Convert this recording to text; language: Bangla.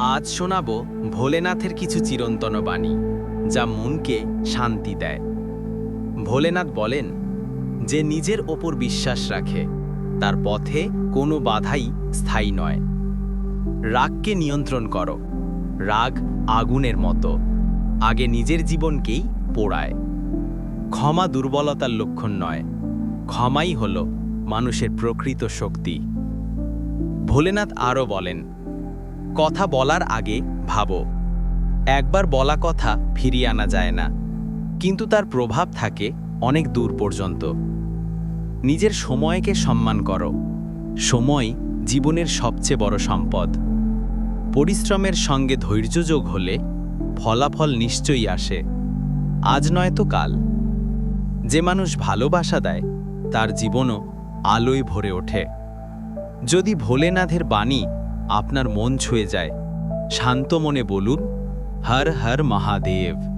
আজ শোনাব ভোলেনাথের কিছু চিরন্তন বাণী, যা মনকে শান্তি দেয়। ভোলেনাথ বলেন, যে নিজের ওপর বিশ্বাস রাখে, তার পথে কোনো বাধাই স্থায়ী নয়। রাগকে নিয়ন্ত্রণ করো, রাগ আগুনের মতো, আগে নিজের জীবনকেই পোড়ায়। ক্ষমা দুর্বলতার লক্ষণ নয়, ক্ষমাই হল মানুষের প্রকৃত শক্তি। ভোলেনাথ আরও বলেন কথা বলার আগে ভাবো। একবার বলা কথা ফিরিয়ে আনা যায় না। কিন্তু তার প্রভাব থাকে অনেক দূর পর্যন্ত। নিজের সময়কে সম্মান করো। সময় জীবনের সবচেয়ে বড় সম্পদ। পরিশ্রমের সঙ্গে ধৈর্য যোগ হলে ফলাফল নিশ্চয়ই আসে। আজ নয় তো কাল। যে মানুষ ভালোবাসা দেয়, তার জীবনও আলোয় ভরে ওঠে। যদি ভোলেনাথের বাণী আপনার মন ছুঁয়ে যায়। শান্ত মনে বলুন হর হর মহাদেব।